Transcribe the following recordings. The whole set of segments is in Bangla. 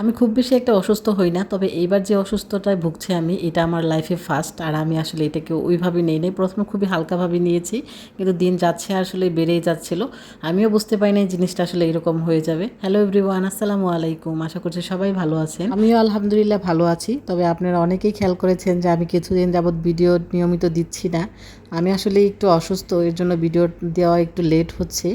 আমি খুব বেশি একটা অসুস্থ হই না, তবে এইবার যে অসুস্থতায় ভুগছি আমি, এটা আমার লাইফে ফার্স্ট আর আমি আসলে এটাকে ওইভাবে নেই নাই। প্রথমে খুবই হালকাভাবে নিয়েছি, কিন্তু দিন যাচ্ছে, আসলে বেড়েই যাচ্ছিল। আমিও বুঝতে পারিনি এই জিনিসটা আসলে এরকম হয়ে যাবে। হ্যালো এভরিওয়ান আসসালামু আলাইকুম। আশা করছি সবাই ভালো আছেন। আমিও আলহামদুলিল্লাহ ভালো আছি, তবে আপনারা অনেকেই খেয়াল করেছেন যে আমি কিছুদিন যাবৎ ভিডিও নিয়মিত দিচ্ছি না। আমি আসলে একটু অসুস্থ, এর জন্য ভিডিও দেওয়া একটু লেট হচ্ছে।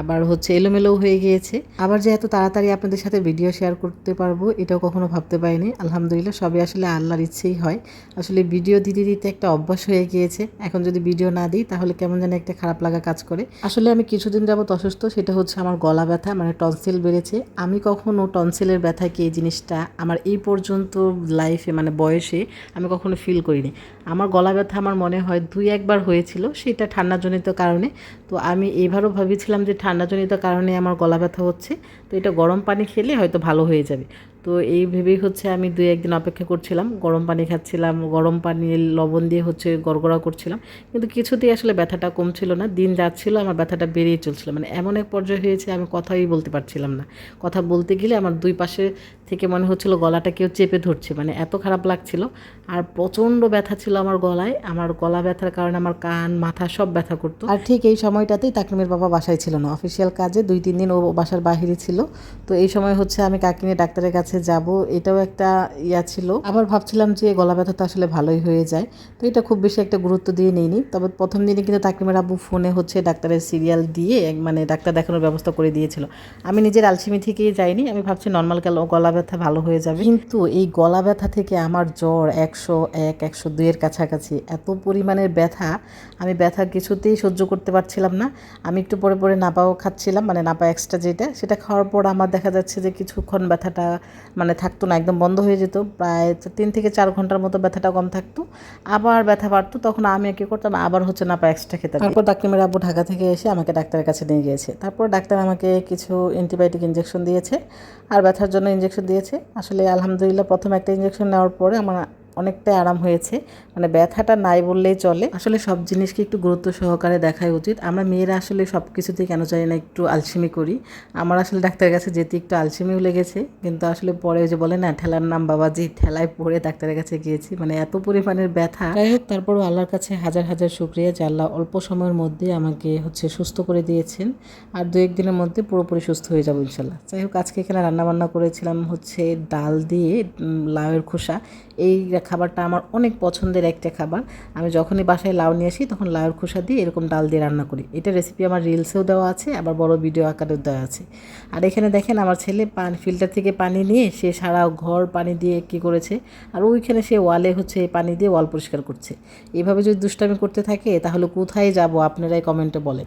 আবার হচ্ছে এলোমেলো হয়ে গিয়েছে। আবার যে এত তাড়াতাড়ি আপনাদের সাথে ভিডিও শেয়ার করতে পারব, এটাও কখনো ভাবতে পারিনি। আলহামদুলিল্লাহ, সবই আসলে আল্লাহর ইচ্ছেই হয়। আসলে ভিডিও দিতে দিতে একটা অভ্যাস হয়ে গিয়েছে। এখন যদি ভিডিও না দিই, তাহলে কেমন যেন একটা খারাপ লাগা কাজ করে। আসলে আমি কিছুদিন যাবত অসুস্থ, সেটা হচ্ছে আমার গলা ব্যথা মানে টনসিল বেড়েছে। আমি কখনো টনসিলের ব্যথা কি এই জিনিসটা আমার এই পর্যন্ত লাইফে মানে বয়সে আমি কখনো ফিল করিনি। আমার গলা ব্যথা আমার মনে হয় দুই একবার হয়েছিল, সেটা ঠান্ডাজনিত কারণে। তো আমি এবারও ভেবেছিলাম যে ঠান্ডাজনিত কারণে আমার গলা ব্যথা হচ্ছে, তো এটা গরম পানি খেলে হয়তো ভালো হয়ে যাবে। তো এই ভেবেই হচ্ছে আমি দুই একদিন অপেক্ষা করছিলাম। গরম পানি খাচ্ছিলাম, গরম পানি, লবণ দিয়ে হচ্ছে গড়গড়া করছিলাম। কিন্তু কিছুতেই আসলে ব্যথাটা কমছিল না। দিন যাচ্ছিল, আমার ব্যথাটা বেড়েই চলছিল। মানে এমন এক পর্যায়ে হয়েছে, আমি কথাই বলতে পারছিলাম না। কথা বলতে গেলে আমার দুই পাশে থেকে মনে হচ্ছিল গলাটা কেউ চেপে ধরছে। মানে এত খারাপ লাগছিল। আর প্রচণ্ড ব্যথা ছিল আমার গলায়। আমার গলা ব্যথার কারণে আমার কান, মাথা সব ব্যথা করতো। আর ঠিক এই সময়টাতেই তাকিমের বাবা বাসায় ছিল না। অফিসিয়াল কাজে দুই, তিন দিন ও বাসার বাহিরে ছিল। তো এই সময় হচ্ছে আমি কাকিনে ডাক্তারের কাছে যাব, এটাও একটা ইয়া ছিল। আবার ভাবছিলাম যে গলা ব্যথা তো আসলে ভালোই হয়ে যায়, তো এটা খুব বেশি একটা গুরুত্ব দিয়ে নিইনি। তবে প্রথম দিনে কিন্তু তাকিমের আব্বু ফোনে হচ্ছে ডাক্তারের সিরিয়াল দিয়ে মানে ডাক্তার দেখানোর ব্যবস্থা করে দিয়েছিল। আমি নিজের আলসিমি থেকেই যাইনি, আমি ভাবছি নর্মাল গলা ব্যথা ভালো হয়ে যাবে। কিন্তু এই গলা ব্যথা থেকে আমার জ্বর একশো এক, একশো দুইয়ের কাছাকাছি, এত পরিমাণের ব্যথা, আমি ব্যথা কিছুতেই সহ্য করতে পারছিলাম না। আমি একটু পরে পরে নাপাও খাচ্ছিলাম মানে নাপা এক্সট্রা যেটা, সেটা খাওয়ার পর আমার দেখা যাচ্ছে যে কিছুক্ষণ ব্যথাটা মানে থাকতো না, একদম বন্ধ হয়ে যেত। প্রায় তিন থেকে চার ঘণ্টার মতো ব্যথাটা কম থাকতো। আবার ব্যথা বাড়তো, তখন আমি কী করতাম, আবার হচ্ছে না পা এক্সট্রা খেতাম তারপর ডাক্তারের আব্বু ঢাকা থেকে এসে আমাকে ডাক্তারের কাছে নিয়ে গিয়েছে। তারপর ডাক্তার আমাকে কিছু অ্যান্টিবায়োটিক ইঞ্জেকশন দিয়েছে, আর ব্যথার জন্য ইঞ্জেকশন দিয়েছে। আসলে আলহামদুলিল্লাহ প্রথম একটা ইঞ্জেকশন নেওয়ার পরে আমার অনেকটাই আরাম হয়েছে। মানে ব্যথাটা নাই বললেই চলে। আসলে সব জিনিসকে একটু গুরুত্ব সহকারে দেখাই উচিত। আমরা মেয়েরা আসলে সব কিছুতেই কেন জানি না একটু আলসিমি করি। আমার আসলে ডাক্তারের কাছে যেতে একটু আলসিমিও লেগেছে। কিন্তু আসলে পরে যে বলে না, ঠেলার নাম বাবাজি ঠেলায় পড়ে ডাক্তারের কাছে গিয়েছি। মানে এত পরিমাণের ব্যথা। যাই হোক, তারপরও আল্লাহর কাছে হাজার হাজার শুক্রিয়া যে আল্লাহ অল্প সময়ের মধ্যে আমাকে হচ্ছে সুস্থ করে দিয়েছেন। আর দু একদিনের মধ্যে পুরোপুরি সুস্থ হয়ে যাব ইনশাল্লাহ। যাই হোক, আজকে এখানে রান্নাবান্না করেছিলাম হচ্ছে ডাল দিয়ে লাউয়ের খোসা। এই খাবারটা আমার অনেক পছন্দের একটা খাবার। আমি যখনই বাসায় লাউ নিয়ে আসি, তখন লাউয়ের খোসা দিয়ে এরকম ডাল দিয়ে রান্না করি। এটা রেসিপি আমার রিলসেও দেওয়া আছে, আবার বড় ভিডিও আকারেও দেওয়া আছে। আর এখানে দেখেন, আমার ছেলে পান ফিল্টার থেকে পানি নিয়ে সে সারা ঘর পানি দিয়ে কী করেছে, আর ওইখানে সে ওয়ালে হচ্ছে পানি দিয়ে ওয়াল পরিষ্কার করছে। এভাবে যদি দুষ্টামি করতে থাকে, তাহলে কোথায় যাব? আপনারাই কমেন্টে বলেন।